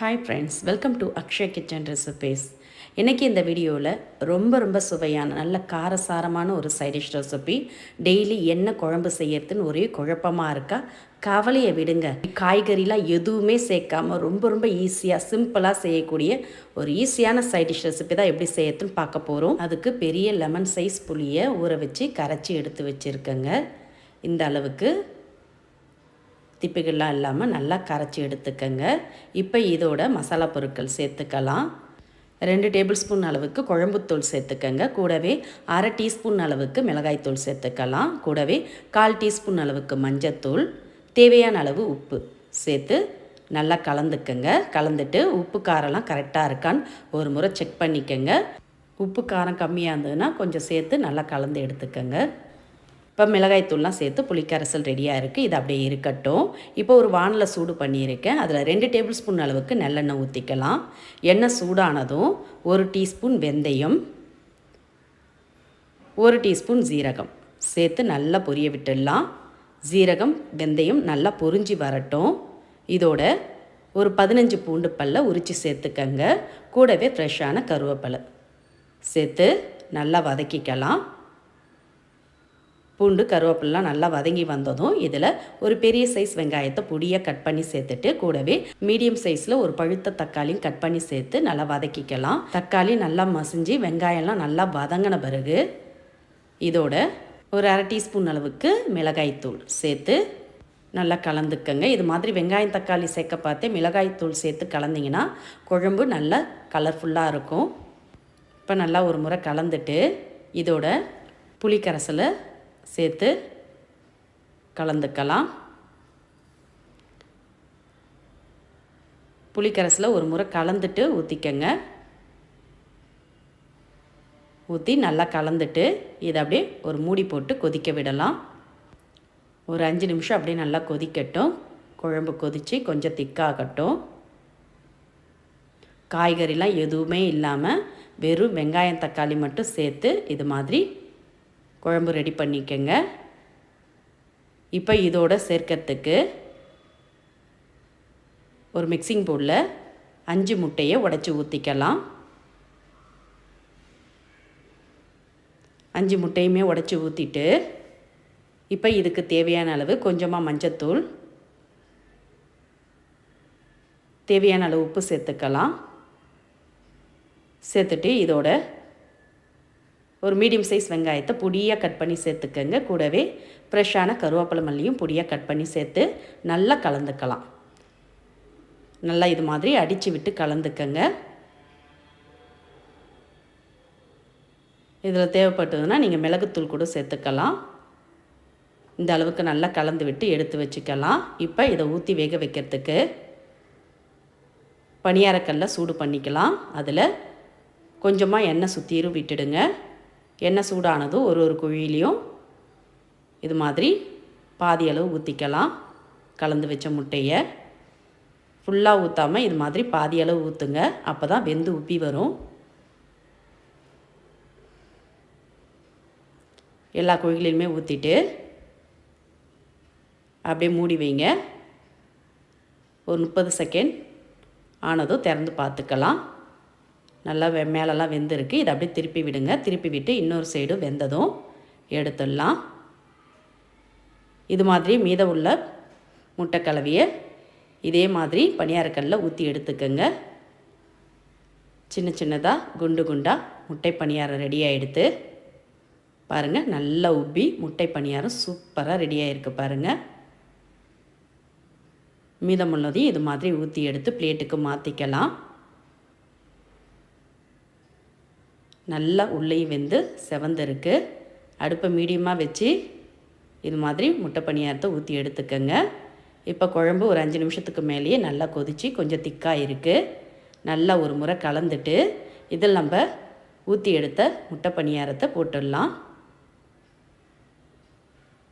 Hi friends welcome to Akshay kitchen recipes இன்றைக்கி இந்த வீடியோவில் ரொம்ப ரொம்ப சுவையான நல்ல காரசாரமான ஒரு சைடிஷ் ரெசிபி டெய்லி என்ன குழம்பு செய்யறதுன்னு ஒரே குழப்பமாக இருக்கா? கவலையை விடுங்க. காய்கறிலாம் எதுவுமே சேர்க்காம ரொம்ப ரொம்ப ஈஸியாக சிம்பிளாக செய்யக்கூடிய ஒரு ஈஸியான சைடிஷ் ரெசிபி தான் எப்படி செய்யறதுன்னு பார்க்க போகிறோம் அதுக்கு பெரிய லெமன் சைஸ் புளியை ஊற வச்சு கரைச்சி எடுத்து வச்சுருக்கேங்க. இந்த அளவுக்கு திப்பிகள்லாம் இல்லாமல் நல்லா கரைச்சி எடுத்துக்கங்க. இப்போ இதோட மசாலா பொருட்கள் சேர்த்துக்கலாம். ரெண்டு டேபிள் ஸ்பூன் அளவுக்கு குழம்புத்தூள் சேர்த்துக்கங்க. கூடவே அரை டீஸ்பூன் அளவுக்கு மிளகாய்த்தூள் சேர்த்துக்கலாம். கூடவே கால் டீஸ்பூன் அளவுக்கு மஞ்சத்தூள். தேவையான அளவு உப்பு சேர்த்து நல்லா கலந்துக்கங்க. கலந்துட்டு உப்பு காரம்லாம் கரெக்டாக இருக்கான்னு ஒரு முறை செக் பண்ணிக்கங்க. உப்பு காரம் கம்மியாக இருந்ததுன்னா கொஞ்சம் சேர்த்து நல்லா கலந்து எடுத்துக்கங்க. இப்போ மிளகாய்த்தூள்லாம் சேர்த்து புளிக்கரைசல் ரெடியாக இருக்குது இது அப்படியே இருக்கட்டும். இப்போ ஒரு வானில் சூடு பண்ணியிருக்கேன். அதில் ரெண்டு டேபிள் ஸ்பூன் அளவுக்கு நல்லெண்ணெய் ஊற்றிக்கலாம் எண்ணெய் சூடானதும் ஒரு டீஸ்பூன் வெந்தயம் ஒரு டீஸ்பூன் ஜீரகம் சேர்த்து நல்லா பொரிய விட்டுடலாம். ஜீரகம் வெந்தயம் நல்லா பொறிஞ்சி வரட்டும். இதோட ஒரு பதினஞ்சு பூண்டு பல்ல உரித்து சேர்த்துக்கங்க. கூடவே ஃப்ரெஷ்ஷான கருவேப்பிலை சேர்த்து நல்லா வதக்கிக்கலாம். பூண்டு கருவேப்பிலாம் நல்லா வதங்கி வந்ததும் இதில் ஒரு பெரிய சைஸ் வெங்காயத்தை பொடியாக கட் பண்ணி சேர்த்துட்டு கூடவே மீடியம் சைஸில் ஒரு பழுத்த தக்காளியும் கட் பண்ணி சேர்த்து நல்லா வதக்கிக்கலாம். தக்காளி நல்லா மசிஞ்சு வெங்காயம்லாம் நல்லா வதங்கின பிறகு இதோட ஒரு அரை டீஸ்பூன் அளவுக்கு மிளகாய்த்தூள் சேர்த்து நல்லா கலந்துக்கங்க. இது மாதிரி வெங்காயம் தக்காளி சேர்க்க பார்த்து மிளகாய்த்தூள் சேர்த்து கலந்திங்கன்னா குழம்பு நல்லா கலர்ஃபுல்லாக இருக்கும். இப்போ நல்லா ஒரு முறை கலந்துட்டு இதோட புளிக்கரசலை சேர்த்து கலந்துக்கலாம். புளிக்கரசில் ஒரு முறை கலந்துட்டு ஊற்றிக்கங்க ஊற்றி நல்லா கலந்துட்டு இதை அப்படியே ஒரு மூடி போட்டு கொதிக்க விடலாம். ஒரு அஞ்சு நிமிஷம் அப்படியே நல்லா கொதிக்கட்டும். குழம்பு கொதித்து கொஞ்சம் திக்காகட்டும். காய்கறிலாம் எதுவுமே இல்லாமல் வெறும் வெங்காயம் தக்காளி மட்டும் சேர்த்து இது மாதிரி குழம்பு ரெடி பண்ணிக்கோங்க. இப்போ இதோட சேர்க்கறதுக்கு ஒரு மிக்சிங் பவுலில் அஞ்சு முட்டையை உடச்சி ஊற்றிக்கலாம் அஞ்சு முட்டையுமே உடச்சி ஊற்றிட்டு இப்போ இதுக்கு தேவையான அளவு கொஞ்சமாக மஞ்சத்தூள் தேவையான அளவு உப்பு சேர்த்துக்கலாம். சேர்த்துட்டு இதோட ஒரு மீடியம் சைஸ் வெங்காயத்தை பொடியாக கட் பண்ணி சேர்த்துக்கங்க. கூடவே ஃப்ரெஷ்ஷான கருவேப்பிலை மல்லியும் பொடியாக கட் பண்ணி சேர்த்து நல்லா கலந்துக்கலாம். நல்லா இது மாதிரி அடித்து விட்டு கலந்துக்கங்க. இதில் தேவைப்பட்டதுன்னா நீங்கள் மிளகுத்தூள் கூட சேர்த்துக்கலாம். இந்த அளவுக்கு நல்லா கலந்து விட்டு எடுத்து வச்சுக்கலாம். இப்போ இதை ஊற்றி வேக வைக்கிறதுக்கு பணியாரக்கல்ல சூடு பண்ணிக்கலாம். அதில் கொஞ்சமாக எண்ணெய் சுற்றிரும் விட்டுடுங்க. எண்ணெய் சூடானதும் ஒரு ஒரு குழியிலையும் இது மாதிரி பாதி அளவு ஊற்றிக்கலாம் கலந்து வச்ச முட்டையை ஃபுல்லாக ஊற்றாமல் இது மாதிரி பாதி அளவு ஊற்றுங்க அப்போ தான் வெந்து உப்பி வரும். எல்லா குழிகளிலுமே ஊற்றிட்டு அப்படியே மூடி வைங்க. ஒரு முப்பது செகண்ட் ஆனதும் திறந்து பார்த்துக்கலாம். நல்லா வெ மேலெல்லாம் வெந்திருக்கு. இதை அப்படியே திருப்பி விடுங்க. திருப்பி விட்டு இன்னொரு சைடு வெந்ததும் எடுத்துடலாம். இது மாதிரி மீத உள்ள முட்டை கலவையை இதே மாதிரி பணியாரக்கல்லில் ஊற்றி எடுத்துக்கோங்க. சின்ன சின்னதாக குண்டு குண்டாக முட்டை பணியாரம் ரெடி எடுத்து பாருங்கள் நல்லா உப்பி முட்டை பணியாரம் சூப்பராக ரெடியாக இருக்குது பாருங்கள் மீதமுள்ளதையும் இது மாதிரி ஊற்றி எடுத்து பிளேட்டுக்கு மாற்றிக்கலாம் நல்லா உள்ளேயும் வெந்து செவந்திருக்கு. அடுப்பை மீடியமாக வச்சு இது மாதிரி முட்டை பணியாரத்தை ஊற்றி எடுத்துக்கோங்க. இப்போ குழம்பு ஒரு அஞ்சு நிமிஷத்துக்கு மேலேயே நல்லா கொதித்து கொஞ்சம் திக்காக இருக்குது நல்லா ஒரு முறை கலந்துட்டு இதில் நம்ம ஊற்றி எடுத்த முட்டை பணியாரத்தை போட்டுடலாம்.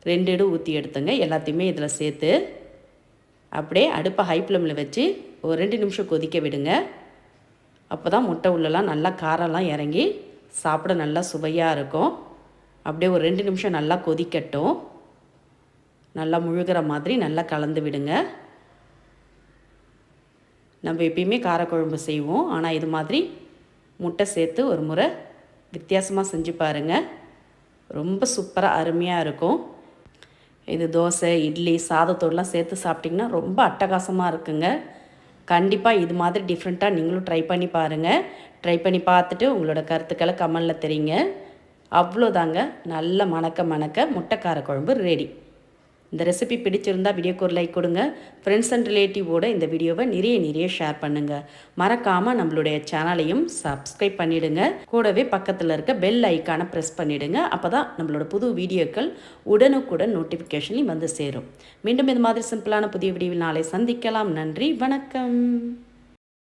ரெண்டு இடம் ஊற்றி எடுத்துங்க எல்லாத்தையுமே இதில் சேர்த்து. அப்படியே அடுப்பை ஹை ஃப்ளேமில் வச்சு ஒரு ரெண்டு நிமிஷம் கொதிக்க விடுங்க. அப்போ தான் முட்டை உள்ளலாம் நல்லா காரம்லாம் இறங்கி சாப்பிட நல்லா சுவையாக இருக்கும். அப்படியே ஒரு ரெண்டு நிமிஷம் நல்லா கொதிக்கட்டும். நல்லா முழுகிற மாதிரி நல்லா கலந்து விடுங்க. நம்ம எப்பயுமே காரக்குழம்பு செய்வோம். ஆனால் இது மாதிரி முட்டை சேர்த்து ஒரு முறை வித்தியாசமாக செஞ்சு பாருங்கள் ரொம்ப சூப்பராக அருமையாக இருக்கும். இது தோசை இட்லி சாதத்தோடலாம் சேர்த்து சாப்பிட்டிங்கன்னா ரொம்ப அட்டகாசமாக இருக்குங்க. கண்டிப்பாக இது மாதிரி டிஃப்ரெண்ட்டாக நீங்களும் ட்ரை பண்ணி பாருங்கள் ட்ரை பண்ணி பார்த்துட்டு உங்களோட கருத்துக்களை கமலில் தெரியுங்க. அவ்வளோதாங்க. நல்ல மணக்க மணக்க முட்டைக்கார குழம்பு ரெடி இந்த ரெசிபி பிடிச்சிருந்தா வீடியோக்கு ஒரு லைக் கொடுங்க. ஃப்ரெண்ட்ஸ் அண்ட் ரிலேட்டிவோட இந்த வீடியோவை நிறைய நிறைய ஷேர் பண்ணுங்கள் மறக்காமல் நம்மளுடைய சேனலையும் சப்ஸ்கிரைப் பண்ணிவிடுங்க கூடவே பக்கத்தில் இருக்க பெல் ஐக்கானை ப்ரெஸ் பண்ணிவிடுங்க அப்போ தான் நம்மளோட புது வீடியோக்கள் உடனுக்குடன் நோட்டிஃபிகேஷன்லையும் வந்து சேரும். மீண்டும் இது மாதிரி சிம்பிளான புதிய வீடியோவில் நாளை சந்திக்கலாம். நன்றி வணக்கம்.